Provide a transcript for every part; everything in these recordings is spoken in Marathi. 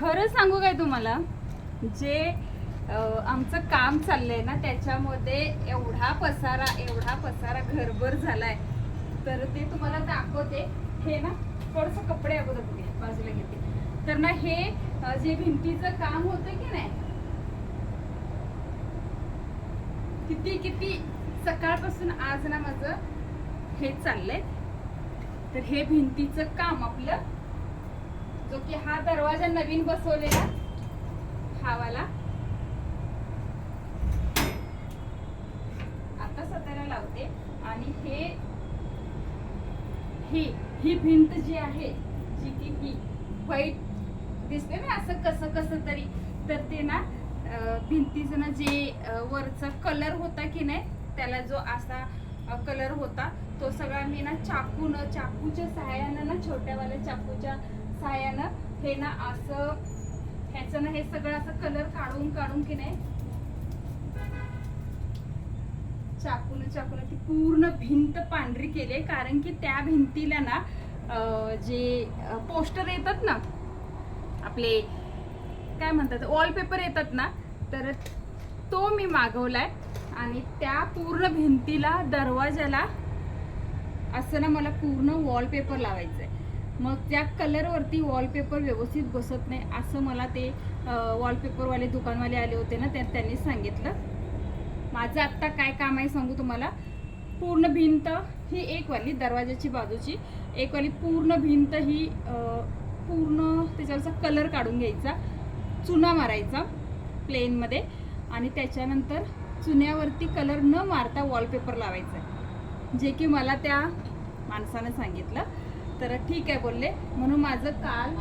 खरं सांगू काय तुम्हाला? जे आमचं काम चाललंय ना त्याच्यामध्ये एवढा पसारा एवढा पसारा घरभर झालाय. तर ते तुम्हाला दाखवते. हे ना थोडस कपडे अगोदर बघूया, बाजूला घेते. तर ना हे जे भिंतीचं काम होतं की नाही? किती किती सकाळपासून आज ना माझं हे चाललंय. तर हे भिंतीचं काम आपलं जो की हा दरवाजा नवीन बसवलेला हा वाला आता सध्याला लावते. आणि हे ही ही भिंत जी आहे जी की ही व्हाईट दिसते ना असं कसं कसं तरी तर ते ना भिंतीचं ना जे वरचा कलर होता की नाही त्याला जो असा कलर होता तो सगळा मी ना चाकून चाकूच्या सहाय्यानं ना छोट्यावाल्या चाकूच्या सहाय्यानं हे ना असं ह्याचं ना हे सगळं असं कलर काढून काढून की नाही चाकून चाकून ती पूर्ण भिंत पांढरी केली आहे. कारण की त्या भिंतीला ना जे पोस्टर येतात ना आपले काय म्हणतात वॉलपेपर येतात ना तर तो मी मागवलाय. आणि त्या पूर्ण भिंतीला दरवाजाला असं ना मला पूर्ण वॉलपेपर लावायचं आहे मग त्या कलरवरती वॉलपेपर व्यवस्थित बसत नाही असं मला ते वॉलपेपरवाले दुकानवाले आले होते ना त्या त्यांनी सांगितलं. माझं आत्ता काय काम आहे सांगू तुम्हाला? पूर्ण भिंत ही एक वाली दरवाजाची बाजूची एक वाली पूर्ण भिंत ही पूर्ण त्याच्यावरचा कलर काढून घ्यायचा चुना मारायचा प्लेनमध्ये आणि त्याच्यानंतर चुन्यावरती कलर न मारता वॉलपेपर लावायचा. आहे जे की मला त्या माणसानं सांगितलं. तर ठीक आहे बोलले. म्हणून माझं काल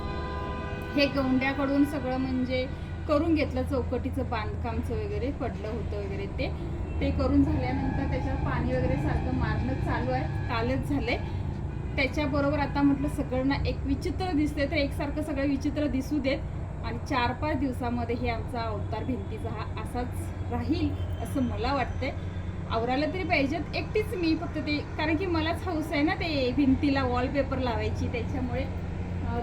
हे गवंड्याकडून सगळं म्हणजे करून घेतलं चौकटीचं बांधकामचं वगैरे पडलं होतं वगैरे ते. ते करून झाल्यानंतर त्याच्यावर पाणी वगैरे सारखं मारणं चालू आहे कालच झालंय. त्याच्याबरोबर आता म्हटलं सगळ्यांना एक विचित्र दिसते तर एकसारखं सगळं विचित्र दिसू देत. आणि चार पाच दिवसामध्ये हे आमचा अवतार भिंतीचा हा असाच राहील असं मला वाटतंय. आवरायला तरी पाहिजेत. एकटीच मी फक्त ते कारण की मलाच हौस आहे ना ते भिंतीला वॉलपेपर लावायची त्याच्यामुळे.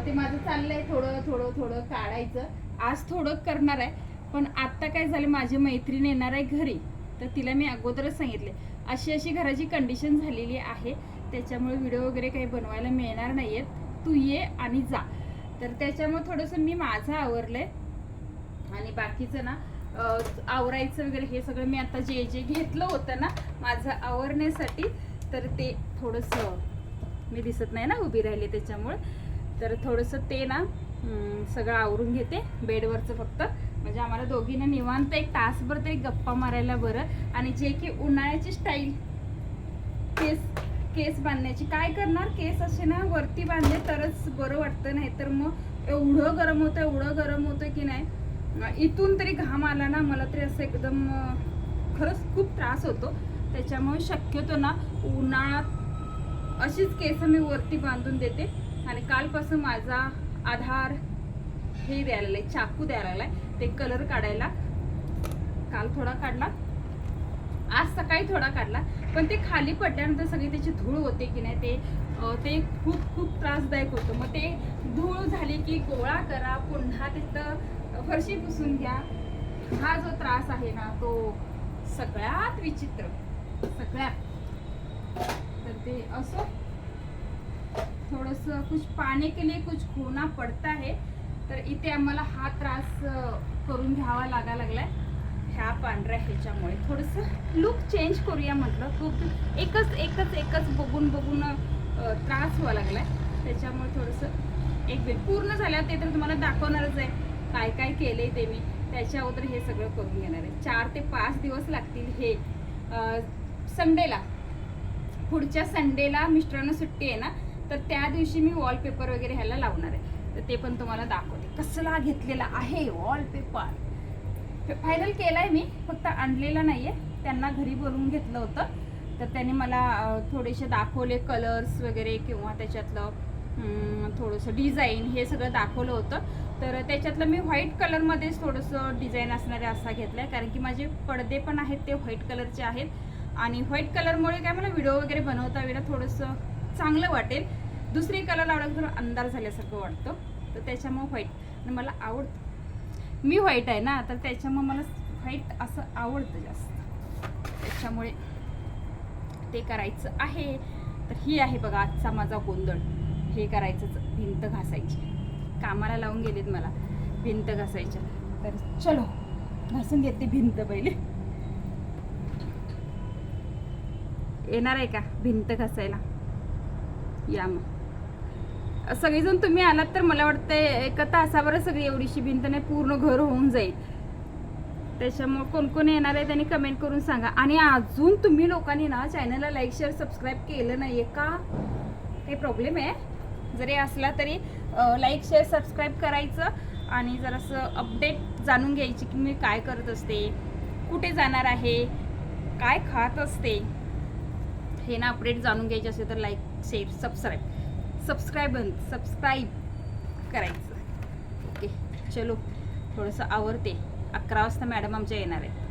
ते माझं चाललंय थोडं थोडं थोडं काढायचं. आज थोडं करणार आहे पण आत्ता काय झालं माझी मैत्रीण येणार आहे घरी. तर तिला मी अगोदरच सांगितले. अशी अशी घराची कंडिशन झालेली आहे. त्याच्यामुळे व्हिडिओ वगैरे काही बनवायला मिळणार नाहीयेत. तू ये आणि जा. तर त्याच्यामुळे थोडंसं मी माझं आवरलंय. आणि बाकीचं ना आवरायचं वगैरे हे सगळं मी आता जे जे घेतलं होतं ना माझं आवरण्यासाठी तर ते थोडंसं मी दिसत नाही ना उभी राहिली त्याच्यामुळे. तर थोडंसं ते ना सगळं आवरून घेते बेडवरचं फक्त. म्हणजे आम्हाला दोघींना निवांत एक तासभर तरी गप्पा मारायला बरं. आणि जे की उन्हाळ्याची स्टाईल केस केस बांधण्याची. काय करणार? केस असे ना वरती बांधले तरच बरं वाटतं नाही तर मग एवढं गरम होतं एवढं गरम होतं की नाही. इथून तरी घाम आला ना मला तरी असं एकदम खरंच खूप त्रास होतो. त्याच्यामुळे शक्यतो ना उन्हाळ्यात अशीच केस मी वरती बांधून देते. आणि कालपासून माझा आधार हे द्यायला लागलाय चाकू द्यायला लागलाय. ते कलर काढायला काल थोडा काढला. आज सकाळी थोडा काढला. पण ते खाली पडल्यानंतर सगळी त्याची धूळ होते की नाही ते ते खूप खूप त्रासदायक होतं. मग ते धूळ झाली की गोळा करा पुन्हा तिथं फरशी पुसून घ्या. हा जो त्रास आहे ना तो सगळ्यात विचित्र. सगळ्यात. तर ते असो. थोडस कुछ पाने के लिए कुछ खोना पडता है तर इथे आम्हाला हा त्रास करून घ्यावा लागा लागलाय. ह्या पांढऱ्या ह्याच्यामुळे. थोडस लुक चेंज करूया म्हटलं. खूप एकच एकच एकच बघून बघून त्रास व्हावा लागलाय. त्याच्यामुळे थोडस एक वेळ पूर्ण झाल्यावर ते तर तुम्हाला दाखवणारच आहे. काय काय केले ते मी त्याच्या अगोदर हे सगळं करून घेणार आहे. चार ते पाच दिवस लागतील हे. संडेला. पुढच्या संडेला मिस्टरांना सुट्टी आहे ना तर त्या दिवशी मी वॉलपेपर वगैरे ह्याला लावणार आहे. तर ते पण तुम्हाला दाखवते. कसला घेतलेला आहे वॉलपेपर फायनल केलाय मी फक्त आणलेला नाहीये. त्यांना घरी बोलवून घेतलं होतं. तर त्यांनी मला थोडेसे दाखवले कलर्स वगैरे किंवा त्याच्यातलं थोडंसं डिझाईन हे सगळं दाखवलं होतं. तर त्याच्यातलं मी व्हाईट कलरमध्येच थोडंसं डिझाईन असणारे असा घेतलाय कारण की माझे पडदे पण आहेत ते व्हाईट कलरचे आहेत. आणि व्हाईट कलरमुळे काय मला व्हिडिओ वगैरे बनवता वेळेला थोडंसं चांगलं वाटेल. दुसरी कलर लावलं तर अंधार झाल्यासारखं वाटतं. तर त्याच्यामुळं व्हाईट. आणि मला आवडतं. मी व्हाईट आहे ना तर त्याच्यामुळं मला व्हाईट असं आवडतं जास्त. त्याच्यामुळे ते करायचं आहे. तर ही आहे बघा आजचा माझा गोंधळ. हे करायचं भिंत घासायची. कामाला लावून गेलेत मला. भिंत घासायच्या. तर चलो घासून घेते भिंत पहिले. येणार आहे का भिंत घासायला? या मग. सगळेजण तुम्ही आलात तर मला वाटतं एका तासावर सगळी एवढीशी भिंत नाही पूर्ण घर होऊन जाईल. त्याच्यामुळे कोण कोण येणार आहे त्यांनी कमेंट करून सांगा. आणि अजून तुम्ही लोकांनी ना चॅनलला लाईक शेअर सबस्क्राईब केलं नाही आहे का? काही प्रॉब्लेम आहे? जरी असला तरी लाईक शेअर सबस्क्राईब करायचं आणि जरासं अपडेट जाणून घ्यायची की मी काय करत असते कुठे जाणार आहे काय खात असते हे ना अपडेट जाणून घ्यायचे असेल तर like share subscribe subscribe subscribe करायचं. ओके चलो थोडंसं आवरते. अकरा वाजता मॅडम आमच्या येणार आहे